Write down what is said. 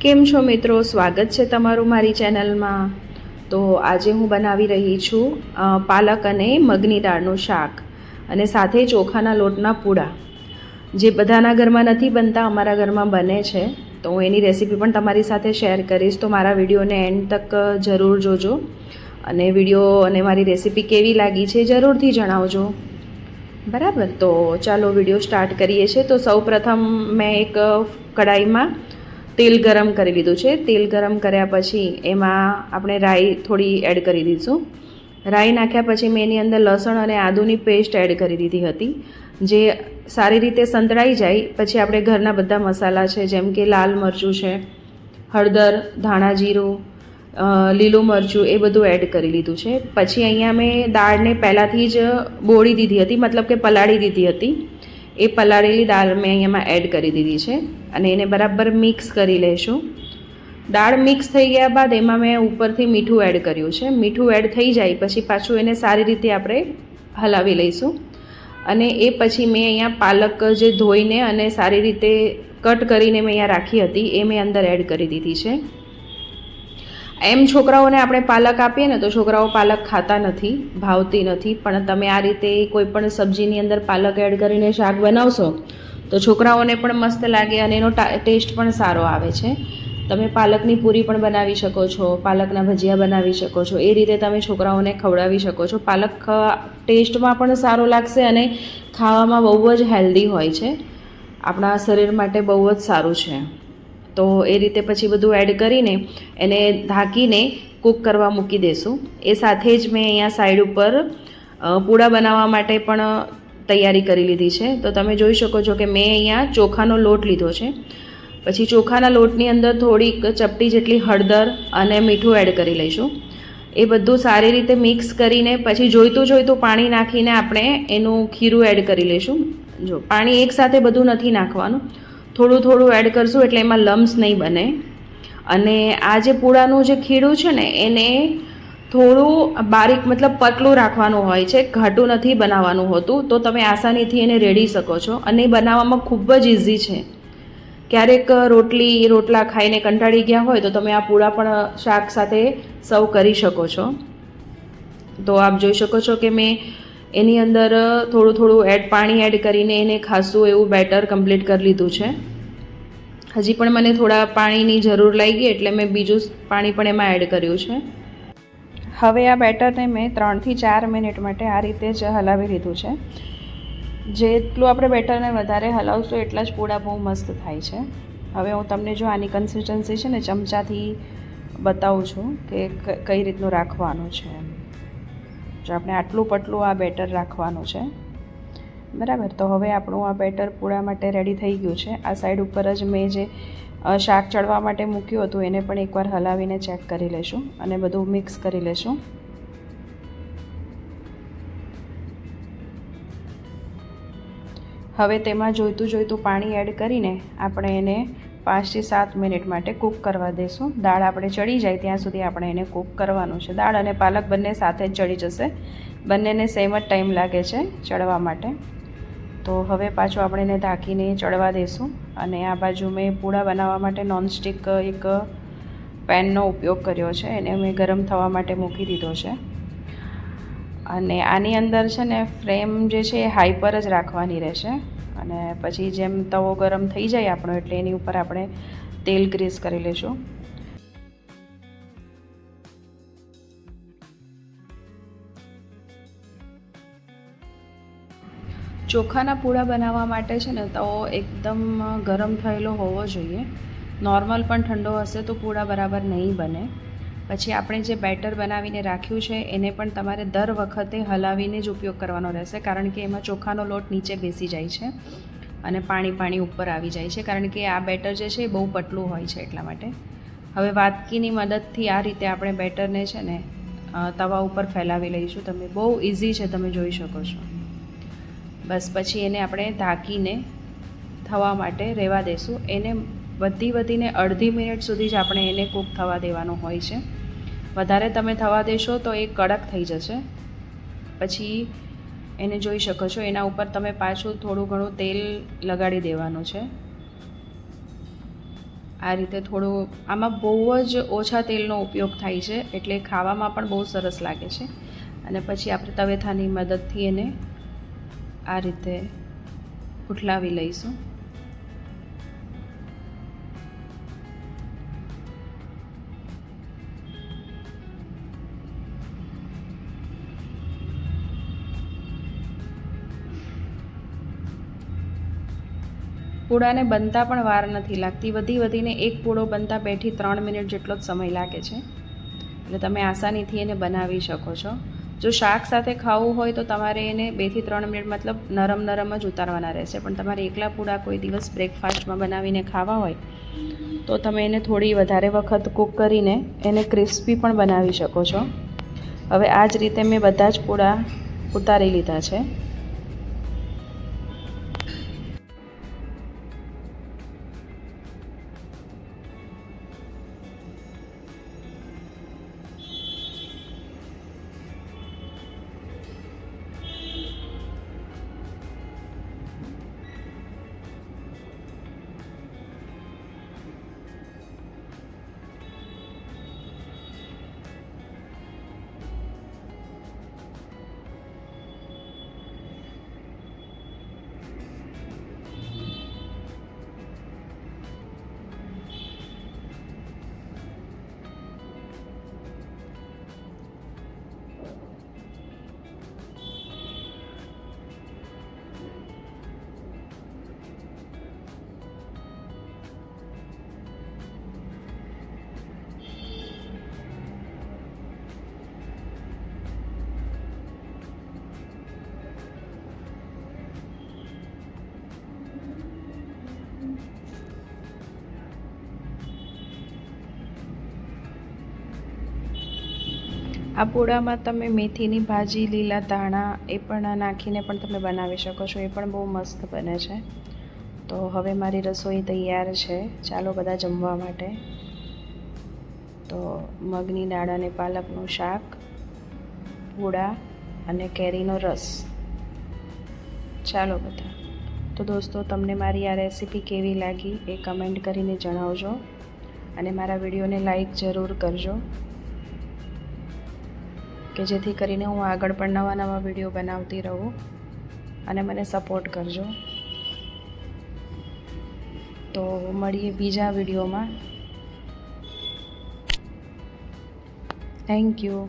કેમ છો મિત્રો? સ્વાગત છે તમારું મારી ચેનલમાં. તો આજે હું બનાવી રહી છું પાલક અને મગની દાળનું શાક અને સાથે ચોખાના લોટના પૂડા. જે બધાના ઘરમાં નથી બનતા, અમારા ઘરમાં બને છે. તો હું એની રેસીપી પણ તમારી સાથે શેર કરીશ. તો મારા વિડીયોને એન્ડ તક જરૂર જોજો. અને વીડિયો અને મારી રેસીપી કેવી લાગી છે જરૂરથી જણાવજો. બરાબર? તો ચાલો વીડિયો સ્ટાર્ટ કરીએ છીએ. તો સૌ પ્રથમ મેં એક કડાઈમાં તેલ ગરમ કરી લીધું છે. તેલ ગરમ કર્યા પછી એમાં આપણે રાઈ થોડી એડ કરી દઈશું રાઈ નાખ્યા પછી મેં એની અંદર લસણ અને આદુની પેસ્ટ એડ કરી દીધી હતી. જે સારી રીતે સંતળાઈ જાય, પછી આપણે ઘરના બધા મસાલા છે, જેમ કે લાલ મરચું છે, હળદર, ધાણા જીરું લીલું મરચું, એ બધું એડ કરી લીધું છે. પછી અહીંયા મેં દાળને પહેલાંથી જ બોળી દીધી હતી, મતલબ કે પલાળી દીધી હતી. એ પલાળેલી દાળ મેં અહીંયામાં એડ કરી દીધી છે અને એને બરાબર મિક્સ કરી લઈશું. દાળ મિક્સ થઈ ગયા બાદ એમાં મેં ઉપરથી મીઠું એડ કર્યું છે. મીઠું એડ થઈ જાય પછી પાછું એને સારી રીતે આપણે હલાવી લઈશું. અને એ પછી મેં અહીંયા પાલક જે ધોઈને અને સારી રીતે કટ કરીને મેં અહીંયા રાખી હતી, એ મેં અંદર એડ કરી દીધી છે. એમ છોકરાઓને આપણે પાલક આપીએ ને તો છોકરાઓ પાલક ખાતા નથી, ભાવતી નથી. પણ તમે આ રીતે કોઈ પણ સબ્જીની અંદર પાલક એડ કરીને શાક બનાવશો, તો છોકરાઓને પણ મસ્ત લાગે અને એનો ટેસ્ટ પણ સારો આવે છે. તમે પાલકની પૂરી પણ બનાવી શકો છો, પાલકના ભજીયા બનાવી શકો છો, એ રીતે તમે છોકરાઓને ખવડાવી શકો છો. પાલક ટેસ્ટમાં પણ સારો લાગશે અને ખાવામાં બહુ જ હેલ્ધી હોય છે. આપણા શરીર માટે બહુ જ સારું છે. તો એ રીતે પછી બધું એડ કરીને એને ઢાંકીને કૂક કરવા મૂકી દેશું. એ સાથે જ મેં અહીંયા સાઈડ ઉપર પૂડા બનાવવા માટે પણ તૈયારી કરી લીધી છે. તો તમે જોઈ શકો છો કે મેં અહીંયા ચોખાનો લોટ લીધો છે. પછી ચોખાના લોટની અંદર થોડીક ચપટી જેટલી હળદર અને મીઠું એડ કરી લઈશું. એ બધું સારી રીતે મિક્સ કરીને પછી જોઈતું જોઈતું પાણી નાખીને આપણે એનું ખીરું એડ કરી લઈશું. જો, પાણી એકસાથે બધું નથી નાખવાનું. થોડું થોડું એડ કરશું એટલે એમાં લમ્સ નહીં બને. અને આ જે પૂળાનું જે ખીરું છે ને, એને થોડું બારીક મતલબ પતલું રાખવાનું હોય છે, ઘાટું નથી બનાવવાનું હોતું, તો તમે આસાનીથી એને રેડી શકો છો. અને એ બનાવવામાં ખૂબ જ ઇઝી છે. ક્યારેક રોટલી, રોટલા ખાઈને કંટાળી ગયા હોય, તો તમે આ પૂળા પણ શાક સાથે સર્વ કરી શકો છો. તો આપ જોઈ શકો છો કે મેં એની અંદર થોડું થોડું એડ પાણી એડ કરીને એને ખાસું એવું બેટર કમ્પ્લીટ કરી લીધું છે. હજી પણ મને થોડા પાણીની જરૂર લાગી એટલે મેં બીજું પાણી પણ એમાં એડ કર્યું છે. હવે આ બેટરને મેં ત્રણથી ચાર મિનિટ માટે આ રીતે જ હલાવી લીધું છે. જેટલું આપણે બેટરને વધારે હલાવશું એટલા જ પૂડા બહુ મસ્ત થાય છે. હવે હું તમને જો આની કન્સિસ્ટન્સી છે ને ચમચાથી બતાવું છું કે, કઈ રીતનું રાખવાનું છે એમ. જો આપણે આટલું પટલું આ બેટર રાખવાનું છે. બરાબર, તો હવે આપણું આ બેટર પૂળા માટે રેડી થઈ ગયું છે. આ સાઈડ ઉપર જ મેં જે શાક ચડવા માટે મૂક્યું હતું એને પણ એકવાર હલાવીને ચેક કરી લેશું અને બધું મિક્સ કરી લેશું હવે તેમાં જોઈતું જોઈતું પાણી એડ કરીને આપણે એને પાંચથી સાત મિનિટ માટે કૂક કરવા દેશું. દાળ આપણે ચડી જાય ત્યાં સુધી આપણે એને કૂક કરવાનું છે. દાળ અને પાલક બંને સાથે જ ચડી જશે. બંનેને સેમ જ ટાઈમ લાગે છે ચડવા માટે. તો હવે પાછું આપણે એને ઢાંકીને ચડવા દેશું અને આ બાજુ મેં પૂડા બનાવવા માટે નોનસ્ટિક એક પેનનો ઉપયોગ કર્યો છે. એને મેં ગરમ થવા માટે મૂકી દીધો છે. અને આની અંદર છે ને ફ્રેમ જે છે એ હાઈ પર જ રાખવાની રહેશે. અને પછી જેમ તવો ગરમ થઈ જાય આપણો એટલે એની ઉપર આપણે તેલ ગ્રીસ કરી લઈશું ચોખાના પૂડા બનાવવા માટે છે ને તવો એકદમ ગરમ થયેલો હોવો જોઈએ. નોર્મલ પણ ઠંડો હશે તો પૂડા બરાબર નહીં બને. પછી આપણે જે બેટર બનાવીને રાખ્યું છે, એને પણ તમારે દર વખતે હલાવીને જ ઉપયોગ કરવાનો રહેશે, કારણ કે એમાં ચોખાનો લોટ નીચે બેસી જાય છે અને પાણી પાણી ઉપર આવી જાય છે, કારણ કે આ બેટર જે છે એ બહુ પતલું હોય છે એટલા માટે. હવે વાટકીની મદદથી આ રીતે આપણે બેટરને છે ને તવા ઉપર ફેલાવી લઈશું. તમે બહુ ઇઝી છે, તમે જોઈ શકો છો. બસ પછી એને આપણે ઢાંકીને થવા માટે રહેવા દેશું. એને વધી વધીને અડધી મિનિટ સુધી જ આપણે એને કૂક થવા દેવાનું હોય છે. વધારે તમે થવા દેશો તો એ કડક થઈ જશે. પછી એને જોઈ શકો છો, એના ઉપર તમે પાછું થોડું ઘણું તેલ લગાડી દેવાનું છે. આ રીતે થોડું, આમાં બહુ જ ઓછા તેલનો ઉપયોગ થાય છે, એટલે ખાવામાં પણ બહુ સરસ લાગે છે. અને પછી આપણે તવેથાની મદદથી એને આ રીતે ઉઠલાવી લઈશું. પૂડાને બનતા પણ વાર નથી લાગતી. વધી વધીને એક પૂડો બનતા બેથી ત્રણ મિનિટ જેટલો જ સમય લાગે છે. એટલે તમે આસાનીથી એને બનાવી શકો છો. જો શાક સાથે ખાવું હોય તો તમારે એને બેથી ત્રણ મિનિટ મતલબ નરમ નરમ જ ઉતારવાના રહેશે. પણ તમારે એકલા પૂળા કોઈ દિવસ બ્રેકફાસ્ટમાં બનાવીને ખાવા હોય તો તમે એને થોડી વધારે વખત કૂક કરીને એને ક્રિસ્પી પણ બનાવી શકો છો. હવે આ જ રીતે મેં બધા જ પૂળા ઉતારી લીધા છે. આ પોળામાં તમે મેથીની ભાજી, લીલા ધાણા એ પણ નાખીને પણ તમે બનાવી શકો છો. એ પણ બહુ મસ્ત બને છે. તો હવે મારી રસોઈ તૈયાર છે. ચાલો બધા જમવા માટે. તો મગની દાળ અને પાલકનું શાક, પૂડા અને કેરીનો રસ. ચાલો બધા. તો દોસ્તો, તમને મારી આ રેસીપી કેવી લાગી એ કમેન્ટ કરીને જણાવજો. અને મારા વિડીયોને લાઈક જરૂર કરજો. કે જેથી કરીને હું આગળ પણ નવા નવા વીડિયો બનાવતી રહું અને મને સપોર્ટ કરજો. તો મળીએ બીજા વિડીયોમાં. Thank you